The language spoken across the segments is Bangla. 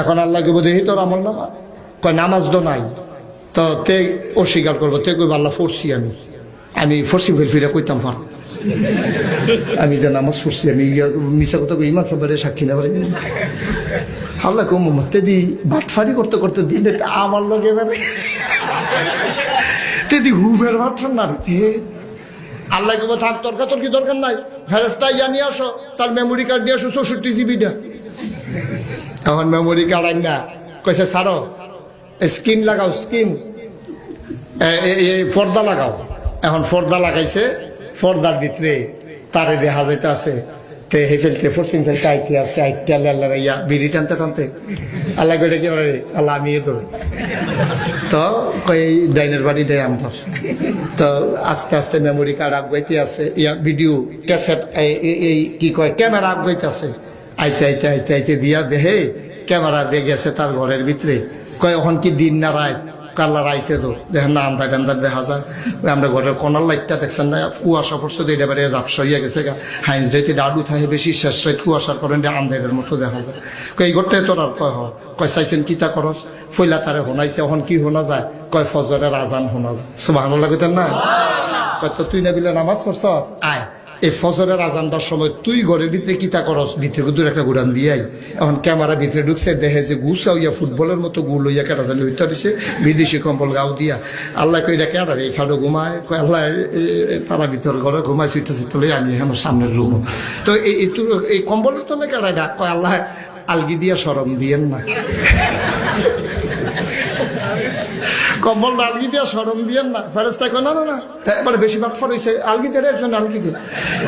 এখন আল্লাহকে বোধ দেখি তোর আমল নামা। কয়, নামাজ তো নাই। তো তে অস্বীকার করব, তে কইব আল্লাহ ফরছি আমি। আমি ফরছি ফেল ফিরে কইতাম পার। আমি যে নামাজ পড়ছি, আমি মিশা কথা কই, ইমান সবাই সাক্ষী না পারি। আল্লাহ কম মতে দি বাটফারি করতে করতে দিন আমার লগে মানে তেদি হুবের ভাবছেন না রে। আল্লাহ কেবল থাক দরকার তোর কি দরকার নাই? ফেরেস্তা ইয়া নিয়ে আসো, তার মেমোরি কার্ড নিয়ে আসো, চৌষট্টি জিবিটা তখন মেমোরি কার্ড আন না। কইছে সারো স্কিন লাগাও, স্কিন। পর্দা লাগাও। এখন পর্দা লাগাইছে, পর্দার ভিতরে তারে দেখা যাইতে আছে তে হে ফেলতে ফরসিং ফেলতে আইতে আছে আইতে আল্লাহ ইয়া, বিড়ি টানতে টানতে। আল্লাহ করে কি বলে আল্লাহ, আমি এ তো কই ডাইনের বাড়ি দেয় আমার। তো আস্তে আস্তে মেমোরি কার্ড আগাইতে আছে। ইয়া, ভিডিও, ক্যাসেট এই কি কয়, ক্যামেরা আগাইতে আছে। আইতে আইতে আইতে আইতে দিয়া দেহে ক্যামেরা দিয়ে গেছে তার ঘরের ভিতরে। কয় ওখান কি দিন না রায় কাল্লা রাইতে তো দেখেন না আন্দার আন্দার দেখা যায়। ওই আমরা ঘরের কোনার লাইটটা দেখছেন না? কুয়াশা পড়ছে এটা বাড়ি ঝাপসা হইয়া গেছে গা। হাইন্স রাইতে ডাডু থাকে বেশি শেষ রাইত কুয়াশার কারণে আন্ধারের মতো দেখা যায়। কই এই ঘরটাই তোর আর কয় হ কয় চাইছেন কিতা করস? ফইলা তারে শোনাইছে এখন কি শোনা যায়? কয় ফজরের আজান শোনা যায়। সুবাহ লাগতেন না? কয় তো তুই না বিলে নামাজ পড়ছ আয়। এই ফজরের আজানটার সময় তুই ঘরের ভিতরে কিতা করস? ভিতরে দূর একটা গুড়ান দিয়াই এখন ক্যামেরা ভিতরে ঢুকছে, দেখে যে গুছা হইয়া ফুটবলের মতো গুল হইয়া কেটা জানি হইতে দিছে বিদেশি কম্বল গাও দিয়া। আল্লাহ কই এটা কেটা রে? খাটো ঘুমায়? কয়, আল্লাহ তারা ভিতর ঘরে ঘুমায় সুইটা সুইটা লই আমি এখন সামনের রুম তো এই এই এই কম্বলের তলে কেটা ডাক কয়, আল্লাহ, আলগি দিয়া সরম দিয়েন না। কম্বল আলগি দিয়ে সরম দিয়েন না। ফেরেস্তা কয়, না না এবারে বেশি ভাগ ফর হয়েছে আলগি দে রে একজন আলগি দে।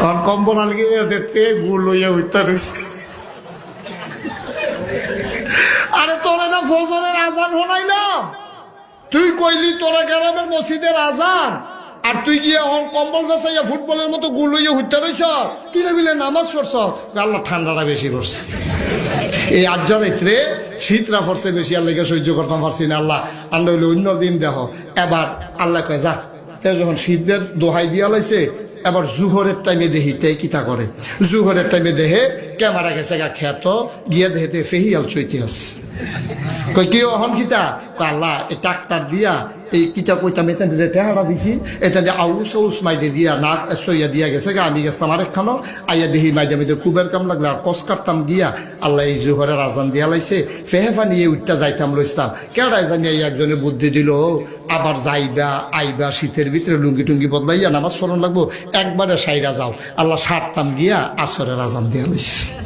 আর কম্বল আলগি দিয়ে দেখতে গুল লইয়া উঠতে রয়েছে আরে তোরা না ফজরের আজান হনাই না তুই কইলি তোরা গ্রামের মসজিদের আজান। আর তুই গিয়ে কম্বল ফেসাইয়া ফুটবলের মতো গুল লইয়া উঠতে রয়েছ তুই না বিলে নামাজ পড়ছ আল্লাহ ঠান্ডাটা বেশি পড়ছে। এই আজ্জা শীতরা পড়ছে বেশি, আল্লাহ সহ্য করতাম পারছি না, আল্লাহ আল্লাহ হইলে অন্য দিন দেহ এবার আল্লাহ কয়, যা। যখন শীতের দোহাই দিয়া লাইছে, এবার জুহরের টাইমে দেখি তাই কিতা করে? জুহরের টাইমে দেহে ক্যামেরা গেছে গা খ্যাত গিয়ে দেহেতে ফেহিয়াল চৈতে আছে। কই কি অহন কিতা আল্লাহ, এই টাকটার দিয়া এই কিতা কইতাম এতেন যে টেহারা দিছি এতেন যে আউস আউস মাইদে দিয়া না সইয়া দিয়া গেছে গা আমি গেছিলাম আরেকখানো আইয়া দেখি মাইদে মাইদে কুবের কাম লাগলে আর কস কাটতাম গিয়া আল্লাহ এই জোহরের আজান দিয়া লাইছে ফেহেফা নিয়ে উঠটা যাইতাম লইতাম কেডাই জানি একজনে বুদ্ধি দিল আবার যাইবা আইবা শীতের ভিতরে লুঙ্গি টুঙ্গি বদলাইয়া নামাজ পড়ন লাগবো একবারে সাইরা যাও আল্লাহ সারতাম গিয়া আসরের আজান দিয়া লাইছে